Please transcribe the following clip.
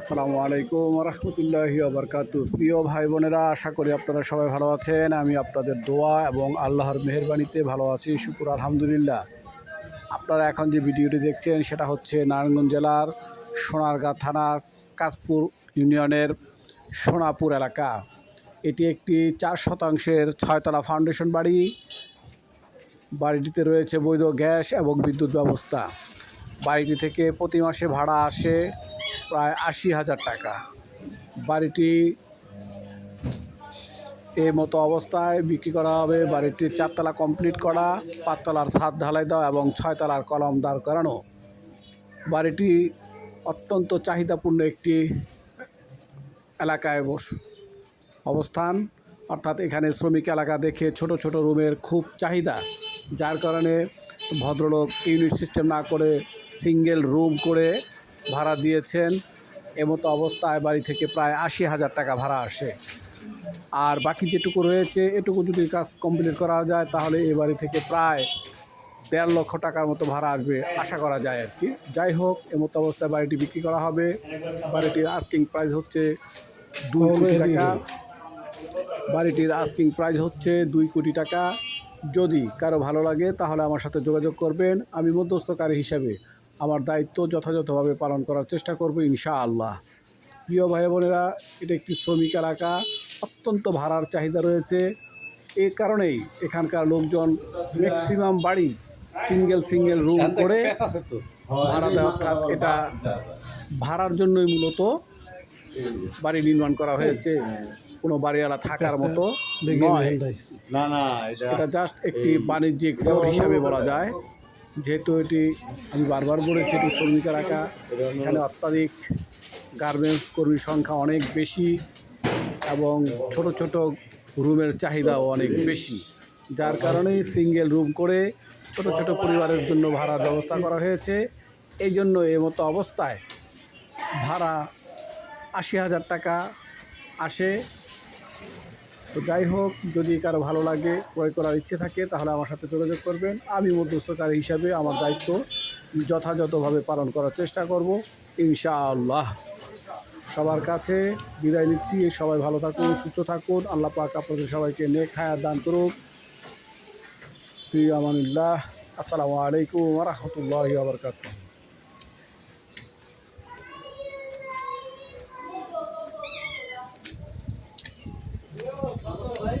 আসসালামু আলাইকুম রহমতুল্লাহ আবরকাত প্রিয় ভাই বোনেরা, আশা করি আপনারা সবাই ভালো আছেন। আমি আপনাদের দোয়া এবং আল্লাহর মেহরবানিতে ভালো আছি। শুকুর, আলহামদুলিল্লাহ। আপনারা এখন যে ভিডিওটি দেখছেন, সেটা হচ্ছে নারায়ণগঞ্জ জেলার সোনারগাঁ থানার কাশপুর ইউনিয়নের সোনাপুর এলাকা। এটি একটি চার শতাংশের ছয়তলা ফাউন্ডেশন বাড়ি। বাড়িটিতে রয়েছে বৈধ গ্যাস এবং বিদ্যুৎ ব্যবস্থা। বাড়িটি থেকে প্রতি মাসে ভাড়া আসে প্রায় আশি হাজার টাকা। বাড়িটি এই মতো অবস্থায় বিক্রি করা হবে। বাড়িটির চারতলা কমপ্লিট করা, পাঁচতলার ছাদ ঢালাই দেওয়া এবং ছয়তলার কলম দাঁড় করানো। বাড়িটি অত্যন্ত চাহিদাপূর্ণ একটি এলাকায় বস অবস্থান। অর্থাৎ এখানে শ্রমিক এলাকা দেখে ছোট ছোট রুমের খুব চাহিদা। যার কারণে ভদ্রলোক ইউনিট সিস্টেম না করে সিঙ্গেল রুম করে ভাড়া দিয়েছেন এমতো অবস্থায় বাড়ি থেকে প্রায় আশি হাজার টাকা ভাড়া আসে। আর বাকি যেটুকু রয়েছে এটুকু যদি কাজ কমপ্লিট করা যায় তাহলে এই বাড়ি থেকে প্রায় দেড় লক্ষ টাকার মতো ভাড়া আসবে আশা করা যায় আর কি। যাই হোক এমতো অবস্থায় বাড়িটি বিক্রি করা হবে। বাড়িটির আস্কিং প্রাইস হচ্ছে দুই কোটি টাকা। বাড়িটির আস্কিং প্রাইস হচ্ছে দুই কোটি টাকা। যদি কারও ভালো লাগে তাহলে আমার সাথে যোগাযোগ করবেন। আমি মধ্যস্থকারী হিসাবে আমার দায়িত্ব যথাযথভাবে পালন করার চেষ্টা করব ইনশাআল্লাহ। প্রিয় ভাই বোনেরা এটা একটি শ্রমিক এলাকা অত্যন্ত ভাড়ার চাহিদা রয়েছে। এ কারণেই এখানকার লোকজন ম্যাক্সিমাম বাড়ি সিঙ্গেল সিঙ্গেল রুম করে ভাড়া দেয় অর্থাৎ এটা ভাড়ার জন্যই মূলত বাড়ি নির্মাণ করা হয়েছে। কোনো বাড়িওয়ালা থাকার মতো নয়। না না এটা এটা জাস্ট একটি বাণিজ্যিক হিসাবে বলা যায়। যেহেতু এটি আমি বারবার বলেছি, এটি শ্রমিক এলাকা এখানে অত্যাধিক গার্মেন্টস কর্মীর সংখ্যা অনেক বেশি এবং ছোট ছোট রুমের চাহিদাও অনেক বেশি। যার কারণে সিঙ্গেল রুম করে ছোট ছোট পরিবারের জন্য ভাড়ার ব্যবস্থা করা হয়েছে। এই জন্য এই মতো অবস্থায় ভাড়া আশি হাজার টাকা আসে। তো যাই হোক, যদি কারও ভালো লাগে, ক্রয় করার ইচ্ছে থাকে, তাহলে আমার সাথে যোগাযোগ করবেন। আমি মধ্যস্থকারী হিসাবে আমার দায়িত্ব যথাযথভাবে পালন করার চেষ্টা করব, ইনশাআল্লাহ। সবার কাছে বিদায় নিচ্ছি, সবাই ভালো থাকুন, সুস্থ থাকুন। আল্লাহ পাক আপনাদের সবাইকে নেক হায়াত দান করুক। প্রিয় আমানুল্লাহ। আসসালামু আলাইকুম রহমতুল্লাহ